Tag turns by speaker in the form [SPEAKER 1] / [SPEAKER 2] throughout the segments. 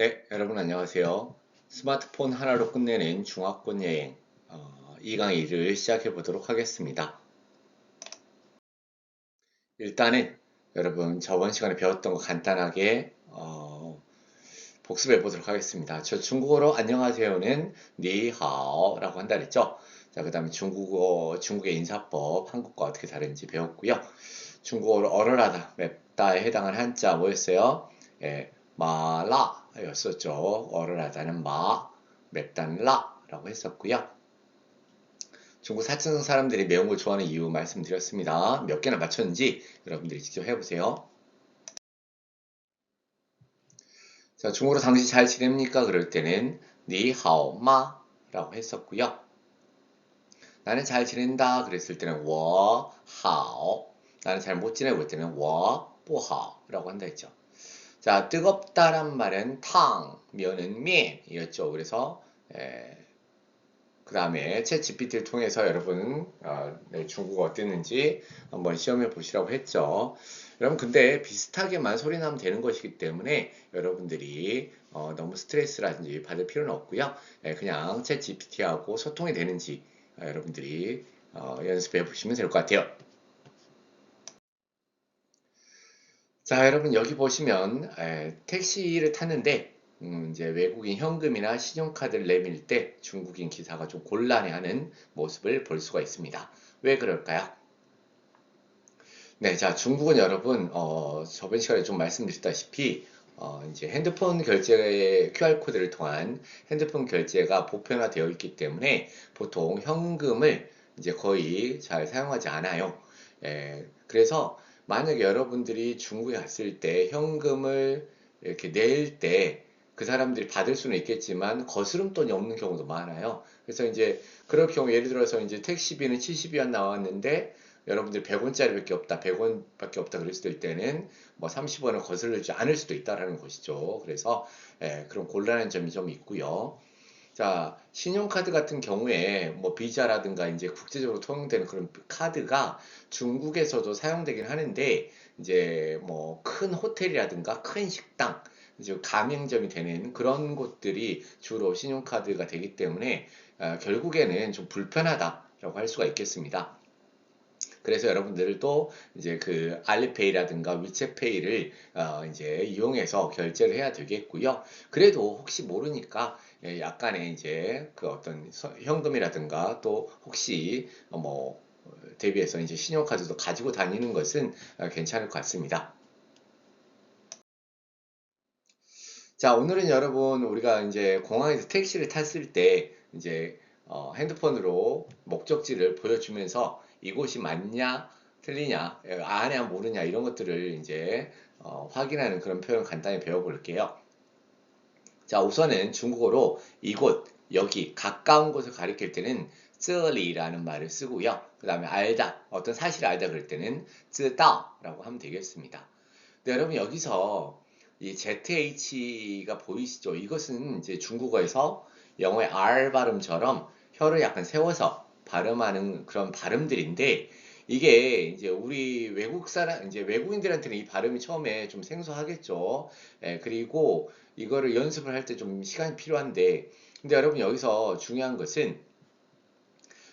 [SPEAKER 1] 네, 여러분 안녕하세요. 스마트폰 하나로 끝내는 중화권 여행 어, 이 강의를 시작해 보도록 하겠습니다. 일단은 여러분 저번 시간에 배웠던 거 간단하게 어, 복습해 보도록 하겠습니다. 저 중국어로 안녕하세요는 니하오라고 한다 그랬죠. 자, 그 다음에 중국어, 중국의 인사법, 한국과 어떻게 다른지 배웠고요. 중국어로 얼얼하다, 맵다에 해당하는 한자 뭐였어요? 예, 마라 였었죠. 어른하다는 마, 맵단 라라고 했었고요. 중국 사천성 사람들이 매운 걸 좋아하는 이유 말씀드렸습니다. 몇 개나 맞췄는지 여러분들이 직접 해보세요. 자, 중국어로 당시 잘 지냅니까? 그럴 때는 니하오 마 라고 했었고요. 나는 잘 지낸다 그랬을 때는 워하오 나는 잘 못 지내고 그럴 때는 워보하오라고 한다 했죠. 자, 뜨겁다란 말은 탕, 면은 면이었죠. 그래서 그 다음에 챗 GPT를 통해서 여러분 어, 네, 중국어 어땠는지 한번 시험해 보시라고 했죠. 여러분 근데 비슷하게만 소리 나면 되는 것이기 때문에 여러분들이 어, 너무 스트레스라든지 받을 필요는 없고요. 예, 그냥 챗 GPT하고 소통이 되는지 어, 여러분들이 어, 연습해 보시면 될 것 같아요. 자, 여러분 여기 보시면 에, 택시를 탔는데 음, 이제 외국인 현금이나 신용카드를 내밀 때 중국인 기사가 좀 곤란해하는 모습을 볼 수가 있습니다. 왜 그럴까요? 네, 자 중국은 여러분 어, 저번 시간에 좀 말씀드렸다시피 어, 이제 핸드폰 결제 QR 코드를 통한 핸드폰 결제가 보편화되어 있기 때문에 보통 현금을 이제 거의 잘 사용하지 않아요. 예, 그래서 만약에 여러분들이 중국에 갔을 때 현금을 이렇게 낼 때 그 사람들이 받을 수는 있겠지만 거스름 돈이 없는 경우도 많아요. 그래서 이제 그럴 경우 예를 들어서 이제 택시비는 70위안 나왔는데 여러분들 100원짜리밖에 없다, 100원밖에 없다 그랬을 때는 뭐 30원을 거슬리지 않을 수도 있다라는 것이죠. 그래서 예, 그런 곤란한 점이 좀 있고요. 자, 신용카드 같은 경우에 뭐 비자라든가 이제 국제적으로 통용되는 그런 카드가 중국에서도 사용되긴 하는데 이제 뭐 큰 호텔이라든가 큰 식당 이제 가맹점이 되는 그런 곳들이 주로 신용카드가 되기 때문에 어, 결국에는 좀 불편하다라고 할 수가 있겠습니다. 그래서 여러분들도 이제 그 알리페이라든가 위챗페이를 어 이제 이용해서 결제를 해야 되겠고요. 그래도 혹시 모르니까 예, 약간의 이제 그 어떤 현금이라든가 또 혹시 뭐 대비해서 이제 신용카드도 가지고 다니는 것은 어, 괜찮을 것 같습니다. 자, 오늘은 여러분 우리가 이제 공항에서 택시를 탔을 때 이제 어, 핸드폰으로 목적지를 보여주면서 이곳이 맞냐 틀리냐 아냐 모르냐 이런 것들을 이제 어, 확인하는 그런 표현 간단히 배워볼게요. 자 우선은 중국어로 이곳 여기 가까운 곳을 가리킬 때는 这里라는 말을 쓰고요. 그 다음에 알다 어떤 사실을 알다 그럴 때는 知道라고 하면 되겠습니다. 네, 여러분 여기서 이 ZH가 보이시죠? 이것은 이제 중국어에서 영어의 R 발음처럼 혀를 약간 세워서 발음하는 그런 발음들인데 이게 이제 우리 외국 사람 이제 외국인들한테는 이 발음이 처음에 좀 생소하겠죠. 예, 그리고 이거를 연습을 할 때 좀 시간이 필요한데 근데 여러분 여기서 중요한 것은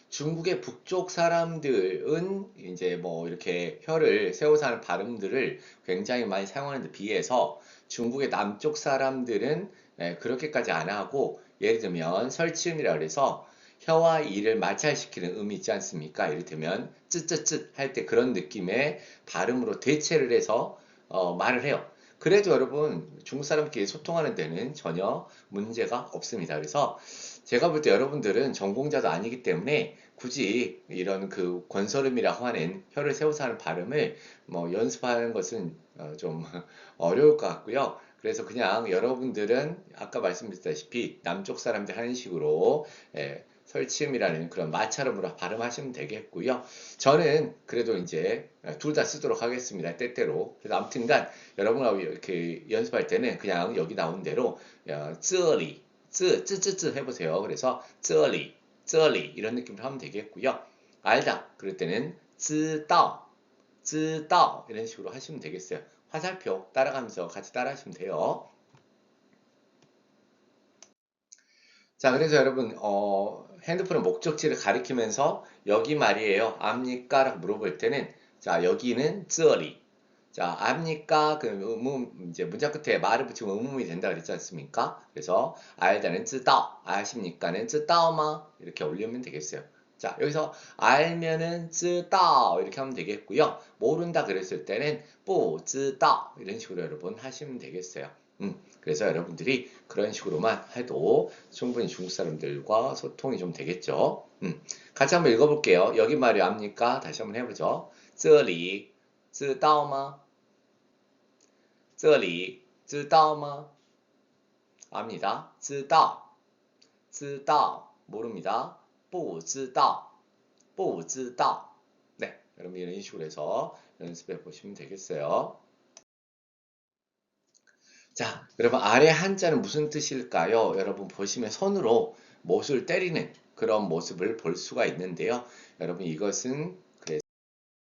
[SPEAKER 1] 중국의 북쪽 사람들은 이제 뭐 이렇게 혀를 세워서 하는 발음들을 굉장히 많이 사용하는 데 비해서 중국의 남쪽 사람들은 예, 그렇게까지 안 하고 예를 들면 설치음이라 그래서 혀와 이를 마찰시키는 음이 있지 않습니까? 이를테면 쯧쯧쯧 할 때 그런 느낌의 발음으로 대체를 해서 어, 말을 해요. 그래도 여러분 중국 사람끼리 소통하는 데는 전혀 문제가 없습니다. 그래서 제가 볼 때 여러분들은 전공자도 아니기 때문에 굳이 이런 그 권설음이라고 하는 혀를 세워서 하는 발음을 뭐 연습하는 것은 어 좀 어려울 것 같고요. 그래서 그냥 여러분들은 아까 말씀드렸다시피 남쪽 사람들 하는 식으로 예, 설치음이라는 그런 마찰음으로 발음하시면 되겠고요. 저는 그래도 이제 둘 다 쓰도록 하겠습니다. 때때로. 그래서 아무튼간 여러분하고 이렇게 연습할 때는 그냥 여기 나온 대로 어, 쯔리, 쯔, 쯔쯔쯔 해보세요. 그래서 쯔리, 쯔리 이런 느낌으로 하면 되겠고요. 알다 그럴 때는 쯔다오, 쯔다오 이런 식으로 하시면 되겠어요. 화살표 따라가면서 같이 따라하시면 돼요. 자, 그래서 여러분, 어, 핸드폰의 목적지를 가리키면서 여기 말이에요. 압니까? 라고 물어볼 때는 자 여기는 쯔어리 자 압니까? 그 음음 이제 문장 끝에 말을 붙이면 음음이 된다 그랬지 않습니까? 그래서 알다는 쯔다오 아십니까는 쯔다오마 이렇게 올리면 되겠어요. 자 여기서 알면은 쯔다오 이렇게 하면 되겠고요. 모른다 그랬을 때는 뽀쯔다 이런 식으로 여러분 하시면 되겠어요. 음. 그래서 여러분들이 그런 식으로만 해도 충분히 중국 사람들과 소통이 좀 되겠죠. 음, 같이 한번 읽어볼게요. 여기 말이 압니까? 다시 한번 해보죠. 这里知道吗?这里知道吗? 압니다. 知道,知道 모릅니다. 不知道,不知道. 네, 여러분 이런 식으로 해서 연습해 보시면 되겠어요. 자, 여러분 아래 한자는 무슨 뜻일까요? 여러분 보시면 손으로 못을 때리는 그런 모습을 볼 수가 있는데요. 여러분 이것은 그래서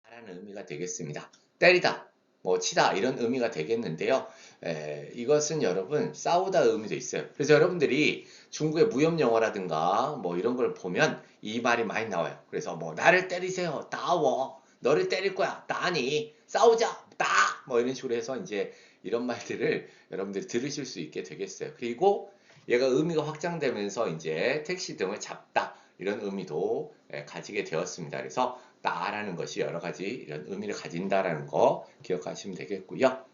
[SPEAKER 1] 라는 의미가 되겠습니다. 때리다, 뭐 치다 이런 의미가 되겠는데요. 에, 이것은 여러분 싸우다 의미도 있어요. 그래서 여러분들이 중국의 무협 영화라든가 뭐 이런 걸 보면 이 말이 많이 나와요. 그래서 뭐 나를 때리세요, 따워, 너를 때릴 거야, 따니, 싸우자, 따, 뭐 이런 식으로 해서 이제 이런 말들을 여러분들이 들으실 수 있게 되겠어요. 그리고 얘가 의미가 확장되면서 이제 택시 등을 잡다 이런 의미도 예, 가지게 되었습니다. 그래서 따라는 것이 여러 가지 이런 의미를 가진다라는 거 기억하시면 되겠고요.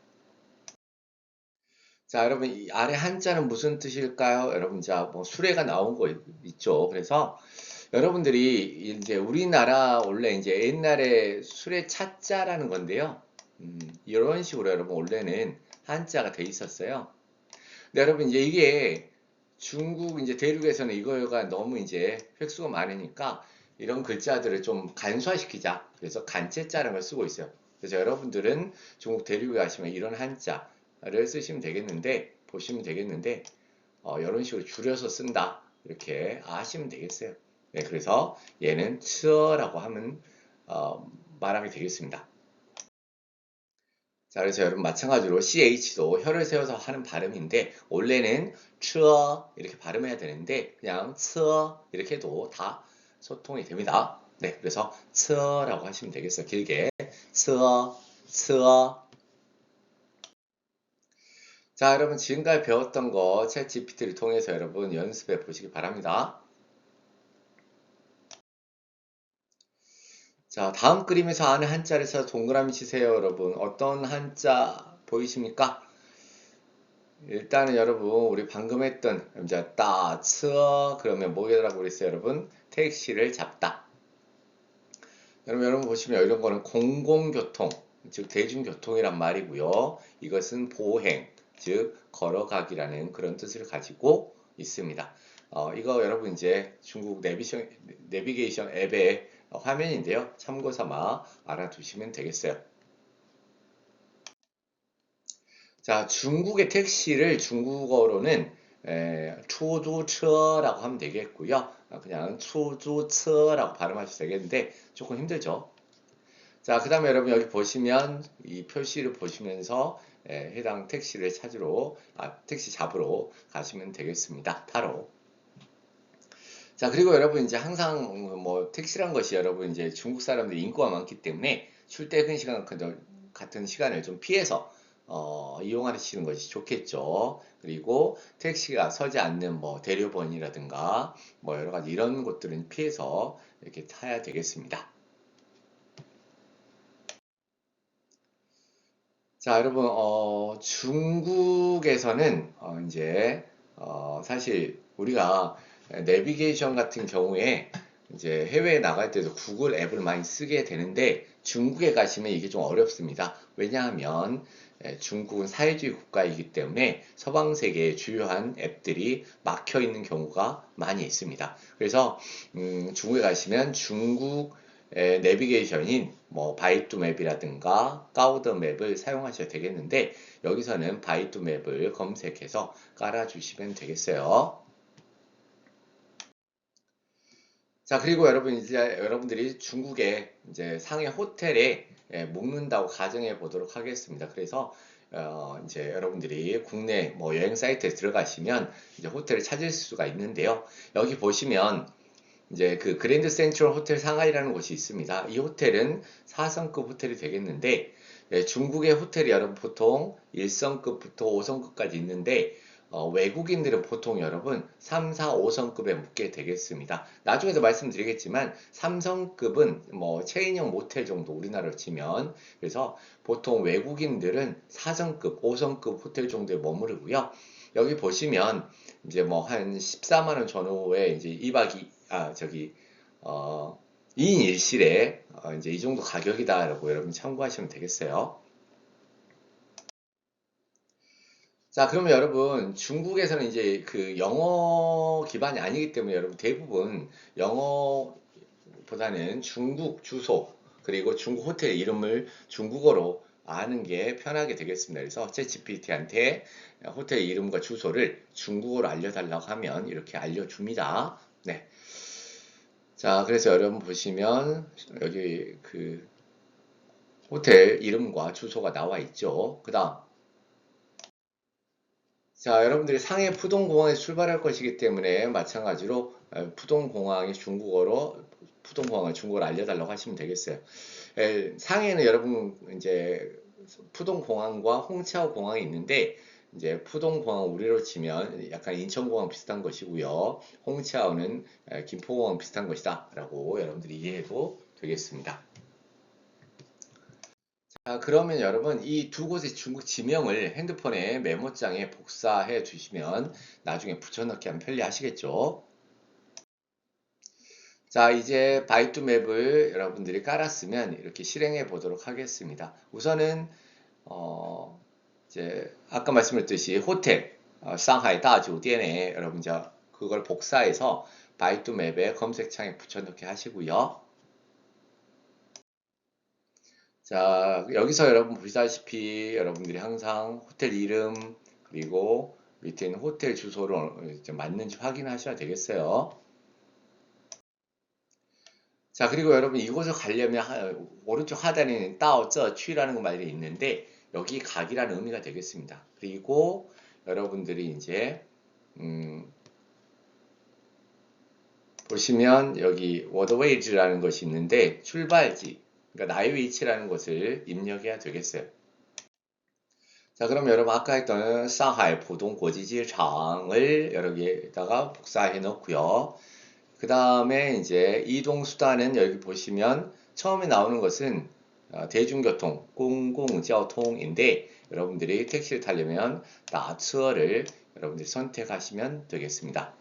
[SPEAKER 1] 자, 여러분 이 아래 한자는 무슨 뜻일까요? 여러분 자뭐 수레가 나온 거 있죠. 그래서 여러분들이 이제 우리나라 원래 이제 옛날에 수레 차자라는 건데요. 음, 이런 식으로 여러분 원래는 한자가 돼 있었어요. 근데 여러분 이제 이게 중국 이제 대륙에서는 이거가 너무 이제 획수가 많으니까 이런 글자들을 좀 간소화시키자. 그래서 간체자라는 걸 쓰고 있어요. 그래서 여러분들은 중국 대륙에 가시면 이런 한자를 쓰시면 되겠는데 보시면 되겠는데 어, 이런 식으로 줄여서 쓴다. 이렇게 아시면 되겠어요. 네, 그래서 얘는 츠어라고 하면 어, 말하게 되겠습니다. 자, 그래서 여러분 마찬가지로 CH도 혀를 세워서 하는 발음인데 원래는 츠어 이렇게 발음해야 되는데 그냥 츠어 이렇게 해도 다 소통이 됩니다. 네, 그래서 츠어라고 하시면 되겠어요. 길게 츠어, 츠어. 자, 여러분 지금까지 배웠던 거 챗 GPT를 통해서 여러분 연습해 보시기 바랍니다. 자, 다음 그림에서 한자를 써서 동그라미 치세요, 여러분. 어떤 한자 보이십니까? 일단은 여러분, 우리 방금 했던, 이제 따, 츠어, 그러면 뭐라고 그랬어요, 여러분? 택시를 잡다. 여러분, 여러분 보시면 이런 거는 공공교통, 즉 대중교통이란 말이고요. 이것은 보행, 즉 걸어가기라는 그런 뜻을 가지고 있습니다. 어, 이거 여러분 이제 중국 내비션, 내비게이션 앱에 화면인데요. 참고 삼아 알아두시면 되겠어요. 자, 중국의 택시를 중국어로는 추주처라고 하면 되겠고요. 아, 그냥 추주처라고 발음하셔도 되겠는데 조금 힘들죠. 자, 그 다음에 여러분 여기 보시면 이 표시를 보시면서 에, 해당 택시를 찾으러 아, 택시 잡으러 가시면 되겠습니다. 타로. 자, 그리고 여러분 이제 항상 뭐 택시란 것이 여러분 이제 중국 사람들 인구가 많기 때문에 출퇴근 시간 같은 시간을 좀 피해서 어, 이용하시는 것이 좋겠죠. 그리고 택시가 서지 않는 뭐 대료번이라든가 뭐 여러 가지 이런 곳들은 피해서 이렇게 타야 되겠습니다. 자, 여러분, 어, 중국에서는 어, 이제 어, 사실 우리가 내비게이션 같은 경우에 이제 해외에 나갈 때도 구글 앱을 많이 쓰게 되는데 중국에 가시면 이게 좀 어렵습니다. 왜냐하면 중국은 사회주의 국가이기 때문에 서방 세계의 주요한 앱들이 막혀 있는 경우가 많이 있습니다. 그래서 음, 중국에 가시면 중국 내비게이션인 뭐 바이투 맵이라든가 가우더 맵을 사용하셔야 되겠는데 여기서는 바이투 맵을 검색해서 깔아주시면 되겠어요. 자, 그리고 여러분, 이제 여러분들이 중국의 이제 상해 호텔에 예, 묵는다고 가정해 보도록 하겠습니다. 그래서 어, 이제 여러분들이 국내 뭐 여행 사이트에 들어가시면 이제 호텔을 찾을 수가 있는데요. 여기 보시면 이제 그 그랜드 센트럴 호텔 상하이라는 곳이 있습니다. 이 호텔은 4성급 호텔이 되겠는데 예, 중국의 호텔이 여러분 보통 1성급부터 5성급까지 있는데 어, 외국인들은 보통 여러분 3, 4, 5성급에 묵게 되겠습니다. 나중에도 말씀드리겠지만 3성급은 뭐 체인형 모텔 정도 우리나라로 치면 그래서 보통 외국인들은 4성급, 5성급 호텔 정도에 머무르고요. 여기 보시면 이제 뭐 한 14만 원 전후에 이제 2박 2, 아 저기 어 2인 1실에 어, 이제 이 정도 가격이다라고 여러분 참고하시면 되겠어요. 자, 그러면 여러분, 중국에서는 이제 그 영어 기반이 아니기 때문에 여러분 대부분 영어보다는 중국 주소, 그리고 중국 호텔 이름을 중국어로 아는 게 편하게 되겠습니다. 그래서 챗GPT한테 호텔 이름과 주소를 중국어로 알려달라고 하면 이렇게 알려줍니다. 네. 자, 그래서 여러분 보시면 여기 그 호텔 이름과 주소가 나와 있죠. 그 다음, 자, 여러분들이 상해 푸동공항에서 출발할 것이기 때문에 마찬가지로 어, 푸동공항이 중국어로 푸동공항을 중국어로 알려달라고 하시면 되겠어요. 에, 상해는 여러분 이제 푸동공항과 홍차오 공항이 있는데 이제 푸동공항 우리로 치면 약간 인천공항 비슷한 것이고요. 홍차오는 에, 김포공항 비슷한 것이다 라고 여러분들이 이해해도 되겠습니다. 자, 그러면 여러분 이 두 곳의 중국 지명을 핸드폰에 메모장에 복사해 주시면 나중에 붙여넣기 하면 편리하시겠죠? 자, 이제 바이두 맵을 여러분들이 깔았으면 이렇게 실행해 보도록 하겠습니다. 우선은 어, 이제 아까 말씀드렸듯이 호텔 어, 상하이 다주디엔에 여러분 이제 그걸 복사해서 바이두 맵에 검색창에 붙여넣기 하시고요. 자, 여기서 여러분 보시다시피 여러분들이 항상 호텔 이름 그리고 밑에 있는 호텔 주소를 맞는지 확인하셔야 되겠어요. 자, 그리고 여러분 이곳을 가려면 하- 오른쪽 하단에는 따오쩌 취라는 말이 있는데 여기 각이라는 의미가 되겠습니다. 그리고 여러분들이 이제 음, 보시면 여기 워더웨이즈라는 것이 있는데 출발지 그러니까 나의 위치라는 것을 입력해야 되겠어요. 자, 그럼 여러분 아까 했던 상하이 포동 고지지장을 여기에다가 복사해 놓고요. 그 다음에 이제 이동 수단은 여기 보시면 처음에 나오는 것은 어, 대중교통, 공공交통인데 여러분들이 택시를 타려면 나츠어를 여러분들이 선택하시면 되겠습니다.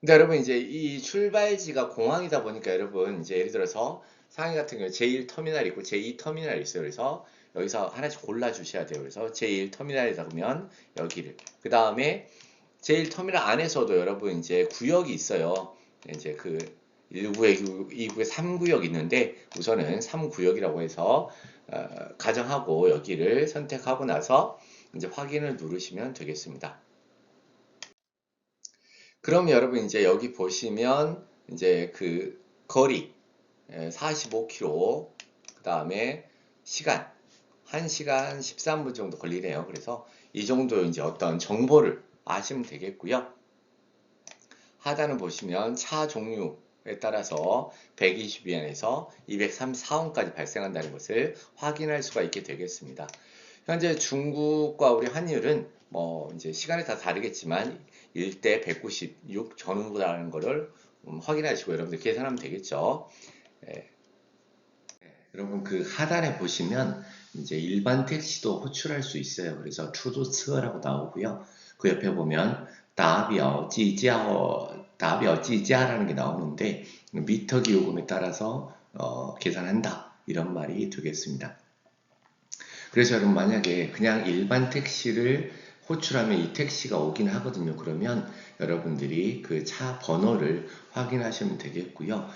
[SPEAKER 1] 근데 여러분 이제 이 출발지가 공항이다 보니까 여러분 이제 예를 들어서 상해 같은 경우 제1 터미널 있고 제2 터미널 있어요. 그래서 여기서 하나씩 골라 주셔야 돼요. 그래서 제1 터미널이다 그러면 여기를 그 다음에 제1 터미널 안에서도 여러분 이제 구역이 있어요. 이제 그 1구역, 2구역, 3구역 있는데 우선은 3구역이라고 해서 어, 가정하고 여기를 선택하고 나서 이제 확인을 누르시면 되겠습니다. 그럼 여러분 이제 여기 보시면 이제 그 거리 45km 그 다음에 시간 1시간 13분 정도 걸리네요. 그래서 이 정도 이제 어떤 정보를 아시면 되겠고요. 하단을 보시면 차 종류에 따라서 120위안에서 234원까지 발생한다는 것을 확인할 수가 있게 되겠습니다. 현재 중국과 우리 환율은 뭐 이제 시간이 다 다르겠지만 1대 196 전후라는 것을 음, 확인하시고 여러분들 계산하면 되겠죠. 예. 예, 여러분 그 하단에 보시면 이제 일반 택시도 호출할 수 있어요. 그래서 추도츠어라고 나오고요. 그 옆에 보면 다비어 지지아어 다비어 지지아라는 게 나오는데 미터 기 요금에 따라서 어, 계산한다 이런 말이 되겠습니다. 그래서 여러분 만약에 그냥 일반 택시를 호출하면 이 택시가 오긴 하거든요. 그러면 여러분들이 그 차 번호를 확인하시면 되겠고요.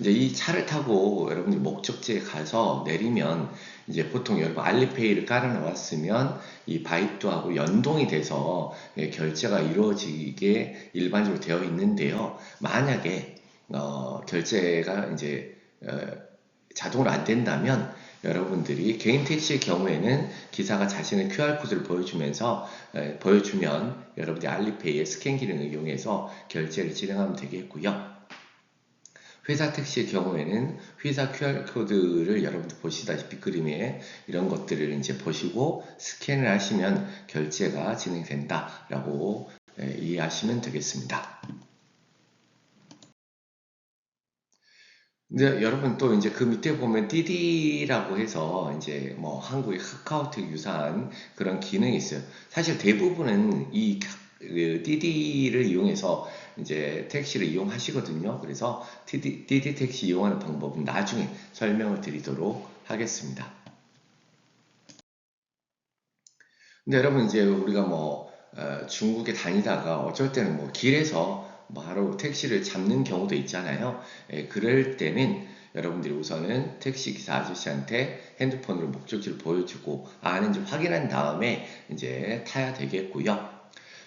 [SPEAKER 1] 이제 이 차를 타고 여러분들이 목적지에 가서 내리면 이제 보통 여러분 알리페이를 깔아 놓았으면 이 바이트하고 연동이 돼서 예, 결제가 이루어지게 일반적으로 되어 있는데요. 만약에 어, 결제가 이제 어, 자동으로 안 된다면 여러분들이 개인 택시의 경우에는 기사가 자신의 QR코드를 보여주면서 에, 보여주면 여러분들이 알리페이의 스캔 기능을 이용해서 결제를 진행하면 되겠고요. 회사 택시의 경우에는 회사 QR코드를 여러분들 보시다시피 그림에 이런 것들을 이제 보시고 스캔을 하시면 결제가 진행된다라고 에, 이해하시면 되겠습니다. 근데 여러분 또 이제 그 밑에 보면 띠디라고 해서 이제 뭐 한국의 카카오톡 유사한 그런 기능이 있어요. 사실 대부분은 이그 띠디를 이용해서 이제 택시를 이용하시거든요. 그래서 띠디, 띠디 택시 이용하는 방법은 나중에 설명을 드리도록 하겠습니다. 근데 여러분 이제 우리가 뭐 어, 중국에 다니다가 어쩔 때는 뭐 길에서 뭐 바로 택시를 잡는 경우도 있잖아요. 예, 그럴 때는 여러분들이 우선은 택시 기사 아저씨한테 핸드폰으로 목적지를 보여주고 아는지 확인한 다음에 이제 타야 되겠고요.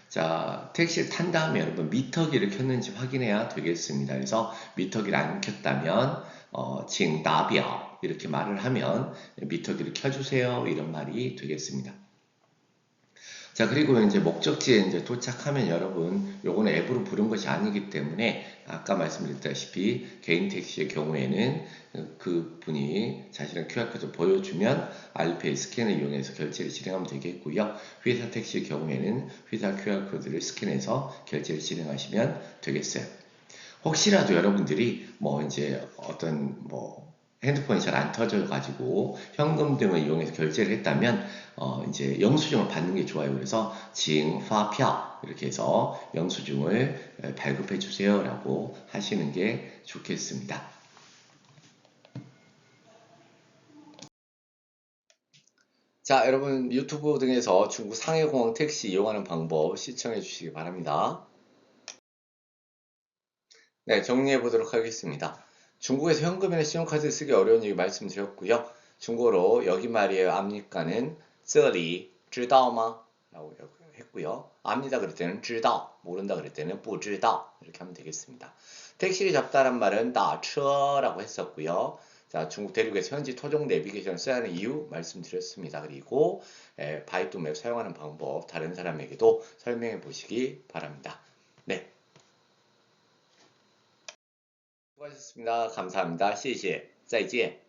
[SPEAKER 1] 자, 택시를 탄 다음에 여러분 미터기를 켰는지 확인해야 되겠습니다. 그래서 미터기를 안 켰다면 어, 징 나비ao 이렇게 말을 하면 미터기를 켜주세요 이런 말이 되겠습니다. 자, 그리고 이제 목적지에 이제 도착하면 여러분, 요거는 앱으로 부른 것이 아니기 때문에 아까 말씀드렸다시피 개인 택시의 경우에는 그 분이 자신의 QR코드 보여주면 알리페이 스캔을 이용해서 결제를 진행하면 되겠고요. 회사 택시의 경우에는 회사 QR코드를 스캔해서 결제를 진행하시면 되겠어요. 혹시라도 여러분들이 뭐 이제 어떤 뭐 핸드폰이 잘 안 터져가지고 현금 등을 이용해서 결제를 했다면 어 이제 영수증을 받는 게 좋아요. 그래서 징, 파票 이렇게 해서 영수증을 발급해 주세요라고 하시는 게 좋겠습니다. 자, 여러분 유튜브 등에서 중국 상해공항 택시 이용하는 방법 시청해 주시기 바랍니다. 네, 정리해 보도록 하겠습니다. 중국에서 현금이나 신용카드 쓰기 어려운 얘기 말씀드렸고요. 중국어로 여기 말이에요. 압니까는 这里 知道吗? 라고 했고요. 압니다 그럴 때는 知道, 모른다 그럴 때는 不知道 이렇게 하면 되겠습니다. 택시를 잡다란 말은 打车라고 했었고요. 자, 중국 대륙에서 현지 토종 내비게이션을 써야 하는 이유 말씀드렸습니다. 그리고 에, 바이두맵 사용하는 방법 다른 사람에게도 설명해 보시기 바랍니다. 네. 수고하셨습니다. 감사합니다. 谢谢.再见.